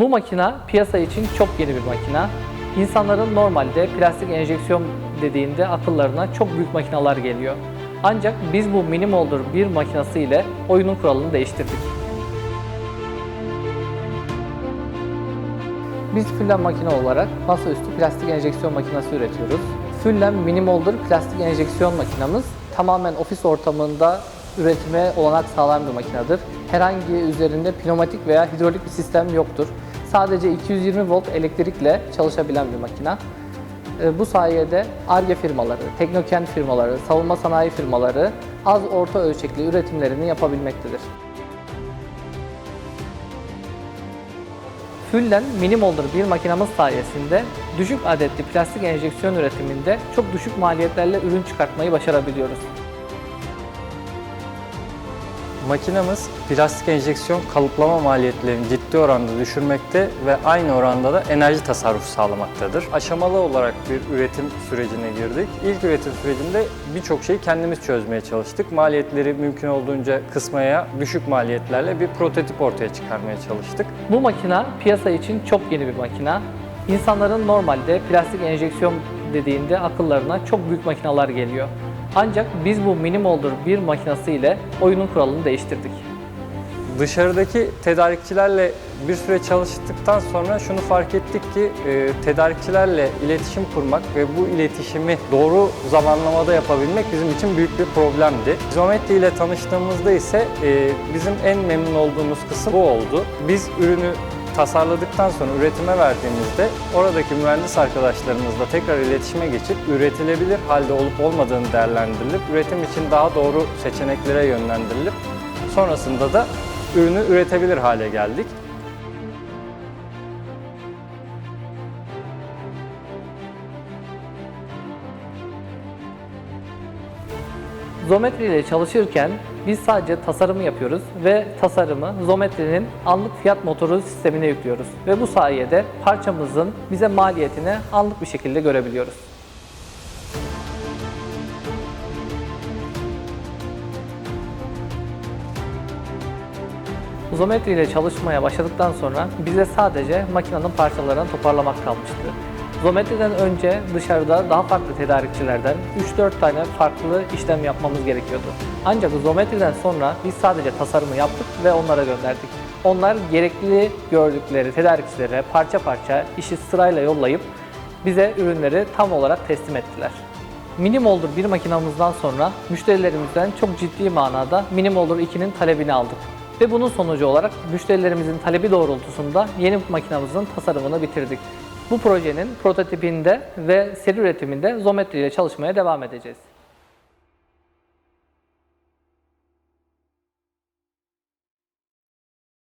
Bu makina piyasa için çok yeni bir makina. İnsanların normalde plastik enjeksiyon dediğinde akıllarına çok büyük makineler geliyor. Ancak biz bu mini molder bir makinası ile oyunun kuralını değiştirdik. Biz Füllen makine olarak masaüstü plastik enjeksiyon makinesi üretiyoruz. Füllen Mini Molder plastik enjeksiyon makinamız tamamen ofis ortamında üretime olanak sağlayan bir makinedir. Herhangi üzerinde pneumatik veya hidrolik bir sistem yoktur. Sadece 220 volt elektrikle çalışabilen bir makina. E, Bu sayede ARGE firmaları, teknokent firmaları, savunma sanayi firmaları az orta ölçekli üretimlerini yapabilmektedir. Füllen Mini bir makinamız sayesinde düşük adetli plastik enjeksiyon üretiminde çok düşük maliyetlerle ürün çıkartmayı başarabiliyoruz. Makinamız plastik enjeksiyon kalıplama maliyetlerini ciddi oranda düşürmekte ve aynı oranda da enerji tasarrufu sağlamaktadır. Aşamalı olarak bir üretim sürecine girdik. İlk üretim sürecinde birçok şeyi kendimiz çözmeye çalıştık. Maliyetleri mümkün olduğunca kısmaya düşük maliyetlerle bir prototip ortaya çıkarmaya çalıştık. Bu makina piyasa için çok yeni bir makina. İnsanların normalde plastik enjeksiyon dediğinde akıllarına çok büyük makineler geliyor. Ancak biz bu Mini Molder bir makinası ile oyunun kuralını değiştirdik. Dışarıdaki tedarikçilerle bir süre çalıştıktan sonra şunu fark ettik ki e, tedarikçilerle iletişim kurmak ve bu iletişimi doğru zamanlamada yapabilmek bizim için büyük bir problemdi. Izometri ile tanıştığımızda ise e, bizim en memnun olduğumuz kısım bu oldu. Biz ürünü tasarladıktan sonra üretime verdiğimizde oradaki mühendis arkadaşlarımızla tekrar iletişime geçip üretilebilir halde olup olmadığını değerlendirilip üretim için daha doğru seçeneklere yönlendirilip sonrasında da ürünü üretebilir hale geldik. Zometri ile çalışırken biz sadece tasarımı yapıyoruz ve tasarımı Zometri'nin anlık fiyat motoru sistemine yüklüyoruz. Ve bu sayede parçamızın bize maliyetini anlık bir şekilde görebiliyoruz. Zometri ile çalışmaya başladıktan sonra bize sadece makinenin parçalarını toparlamak kalmıştı. Zometri'den önce dışarıda daha farklı tedarikçilerden 3-4 tane farklı işlem yapmamız gerekiyordu. Ancak Zometri'den sonra biz sadece tasarımı yaptık ve onlara gönderdik. Onlar gerekli gördükleri tedarikçilere parça parça işi sırayla yollayıp bize ürünleri tam olarak teslim ettiler. Mini Molder bir makinamızdan sonra müşterilerimizden çok ciddi manada Mini Molder 2'nin talebini aldık. Ve bunun sonucu olarak müşterilerimizin talebi doğrultusunda yeni makinamızın tasarımını bitirdik. Bu projenin prototipinde ve seri üretiminde Zometri ile çalışmaya devam edeceğiz.